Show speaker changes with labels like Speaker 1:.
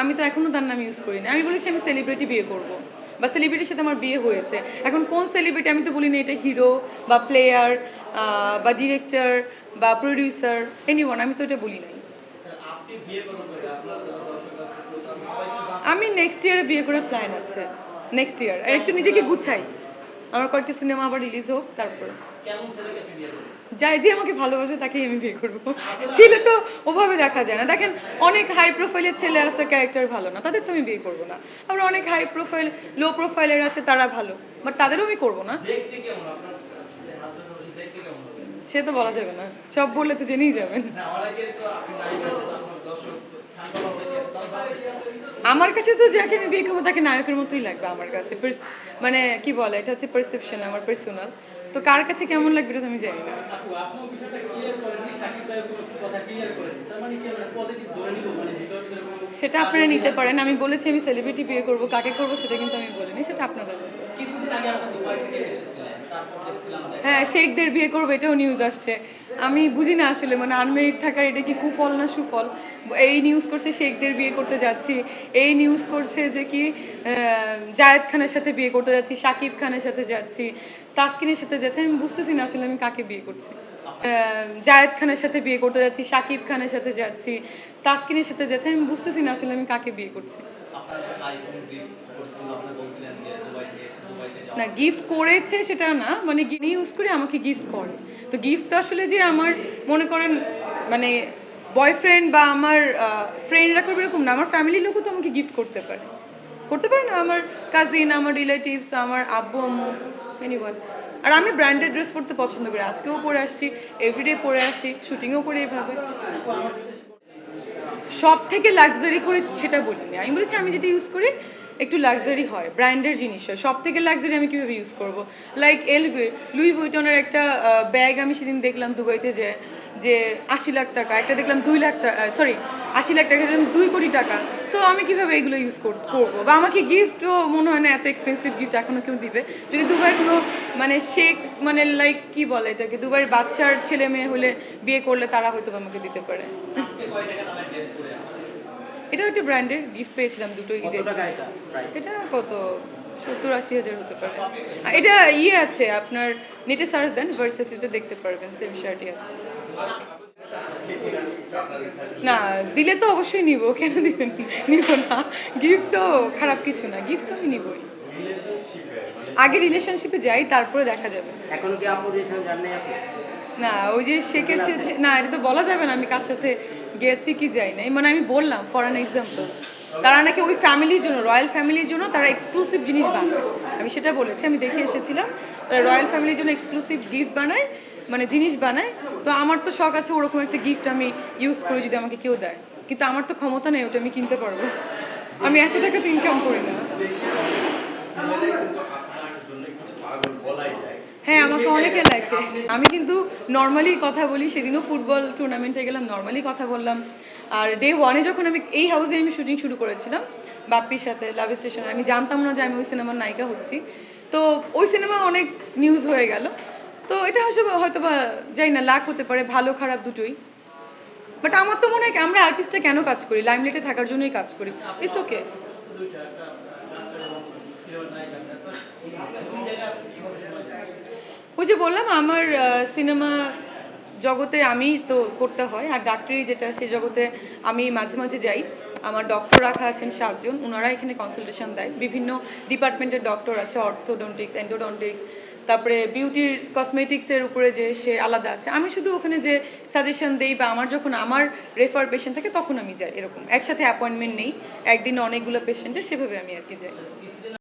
Speaker 1: আমি তো এখনও তার নাম ইউজ করি না আমি বলেছি আমি সেলিব্রিটি বিয়ে করব। বা সেলিব্রিটির সাথে আমার বিয়ে হয়েছে। এখন কোন সেলিব্রিটি আমি তো বলি না এটা হিরো বা প্লেয়ার বা ডিরেক্টর বা প্রডিউসার এনিওয়ান আমি তো এটা বলি নাই? আমি নেক্সট ইয়ারে বিয়ে করার প্ল্যান আছে। নেক্সট ইয়ার একটু নিজেকে গুছাই। আমার কয়েকটা সিনেমা আবার রিলিজ হোক, তারপর। যাই যে আমাকে ভালোবাসে তাকেই আমি বিয়ে করব। ছেলে তো ওভাবে দেখা যায় না। দেখেন অনেক হাই প্রোফাইলের ছেলে আছে ক্যারেক্টার ভালো না তাদের তো আমি বিয়ে করব না। আবার অনেক হাই প্রোফাইল লো প্রোফাইলের আছে তারা ভালো বাট তাদেরও আমি করব না। সে তো বলা যাবে না। সব বললে তো জেনেই যাবেন। আমার কাছে তো যাকে আমি বিয়ে করব তাকে নায়কের মতোই লাগবে আমার কাছে। মানে কি বলে এটা হচ্ছে পারসেপশন আমার পার্সোনাল তো কার কাছে কেমন লাগবে এটা তো আমি জানি না।
Speaker 2: মানে মানে
Speaker 1: সেটা আপনারা নিতে পারেন। আমি বলেছি আমি সেলিব্রিটি বিয়ে করব কাকে করব সেটা কিন্তু আমি বলিনি সেটা
Speaker 2: যে
Speaker 1: হ্যাঁ শেখদের বিয়ে করব এটাও নিউজ আসছে। আমি বুঝি না আসলে মানে আনমেরিড থাকার এটা কি কুফল না সুফল? এই নিউজ করছে শেখদের বিয়ে করতে যাচ্ছি। এই নিউজ করছে যে কি জায়েদ খানের সাথে বিয়ে করতে যাচ্ছি শাকিব খানের সাথে যাচ্ছি তাসকিনের সাথে যাচ্ছি। আমি বুঝতেছি না আসলে আমি কাকে বিয়ে করছি। জায়েদ খানের সাথে বিয়ে করতে যাচ্ছি শাকিব খানের সাথে যাচ্ছি, তাসকিনের সাথে যাচ্ছি। আমি বুঝতেছি না আসলে আমি কাকে বিয়ে করছি। না গিফট করেছে সেটা না মানে ইউজ করে, আমাকে গিফট করে। তো গিফট তো আসলে যে আমার, মনে করেন মানে বয়ফ্রেন্ড বা আমার ফ্রেন্ডরা করবে এরকম না, আমার ফ্যামিলির লোকও তো আমাকে গিফট করতে পারে। করতে পারে না, আমার কাজিন আমার রিলেটিভস আমার আব্বু, আম্মু এনিওয়ান আর আমি ব্র্যান্ডেড ড্রেস পরতে পছন্দ করি। আজকেও পরে আসছি এভরিডে পরে আসি শুটিংও করি এভাবে সব থেকে লাক্সারি করে সেটা বলিনি আমি বলেছি, আমি যেটা ইউজ করি, একটু লাক্সারি হয় ব্র্যান্ডের জিনিস হয়। সব থেকে লাক্সারি আমি কীভাবে ইউজ করব? লাইক এলভি লুই ভুইটনের একটা ব্যাগ আমি সেদিন দেখলাম দুবাইতে যে যে আশি লাখ টাকা একটা দেখলাম দুই লাখ টাকা সরি আশি লাখ টাকা দেখলাম দুই কোটি টাকা। সো আমি কীভাবে এগুলো ইউজ করব? বা আমাকে গিফটও মনে হয় না এত এক্সপেন্সিভ গিফট এখনও কেউ দিবে। যদি দুবাইয়ের কোনো মানে শেখ মানে লাইক কি বলে এটাকে দুবাইয়ের বাচ্চার ছেলে মেয়ে হলে বিয়ে করলে তারা হয়তো আমাকে দিতে পারে। এটা একটা ব্র্যান্ডের গিফট পেয়েছিলাম দুটো ঈদে।
Speaker 3: এটা?
Speaker 1: কত? সত্তর আশি হাজার হতে পারে। এটা ইয়ে আছে আপনার নেটে সার্চ দেন ভার্সেসিতে দেখতে পারবেন সেম শার্টই আছে। না দিলে তো অবশ্যই নিব কেন দিবেন নিব না। গিফট তো খারাপ কিছু না গিফট তো আমি নিবই। আগে রিলেশনশিপে যাই তারপরে দেখা যাবে।
Speaker 3: এখন কি আপু রিলেশন জানেন আপনি
Speaker 1: না ওই যে শেখের না এটা তো বলা যাবে না আমি কার সাথে গেছি কি যাই নাই। মানে আমি বললাম ফর অ্যান এক্সাম্পল তারা নাকি ওই ফ্যামিলির জন্য রয়্যাল ফ্যামিলির জন্য তারা এক্সক্লুসিভ জিনিস বানায়। আমি সেটা বলেছি আমি দেখে এসেছিলাম রয়্যাল ফ্যামিলির জন্য এক্সক্লুসিভ গিফট বানায়। মানে জিনিস বানায়, তো আমার তো শখ আছে ওরকম একটা গিফট আমি ইউজ করি যদি আমাকে কেউ দেয়। কিন্তু আমার তো ক্ষমতা নেই, ওটা আমি কিনতে পারব। আমি এত টাকা তো ইনকাম করি না। হ্যাঁ আমাকে অনেকে লেখে। আমি কিন্তু নর্মালি কথা বলি, সেদিনও ফুটবল টুর্নামেন্টে গেলাম নর্মালি কথা বললাম। আর ডে ওয়ানে যখন আমি এই হাউসে আমি শুটিং শুরু করেছিলাম, বাপ্পির সাথে লাভ স্টেশনে আমি জানতাম না যে আমি ওই সিনেমার নায়িকা হচ্ছি। তো ওই সিনেমা অনেক নিউজ হয়ে গেল। তো এটা হয়তো হয়তো বা যাই না লাখ হতে পারে, ভালো, খারাপ দুটোই। বাট আমার তো মনে হয় আমরা আর্টিস্টরা কেন কাজ করি? লাইমলাইটে থাকার জন্যই কাজ করি। ইটস ওকে ওই যে বললাম, আমার সিনেমা জগতে আমি তো করতে হয় আর ডাক্তারি যেটা, সেই জগতে আমি মাঝে মাঝে যাই। আমার ডক্টর রাখা আছেন সাতজন ওনারা এখানে কনসালটেশন দেয়। বিভিন্ন ডিপার্টমেন্টের ডক্টর আছে অর্থোডন্টিক্স এন্ডোডন্টিক্স তারপরে বিউটির কসমেটিক্সের উপরে যে সে আলাদা আছে, আমি শুধু ওখানে যে সাজেশন দেই বা আমার যখন আমার রেফার পেশেন্ট থাকে তখন আমি যাই এরকম। একসাথে অ্যাপয়েন্টমেন্ট নেই, একদিন অনেকগুলো পেশেন্টের সেভাবে আমি আর কি যাই।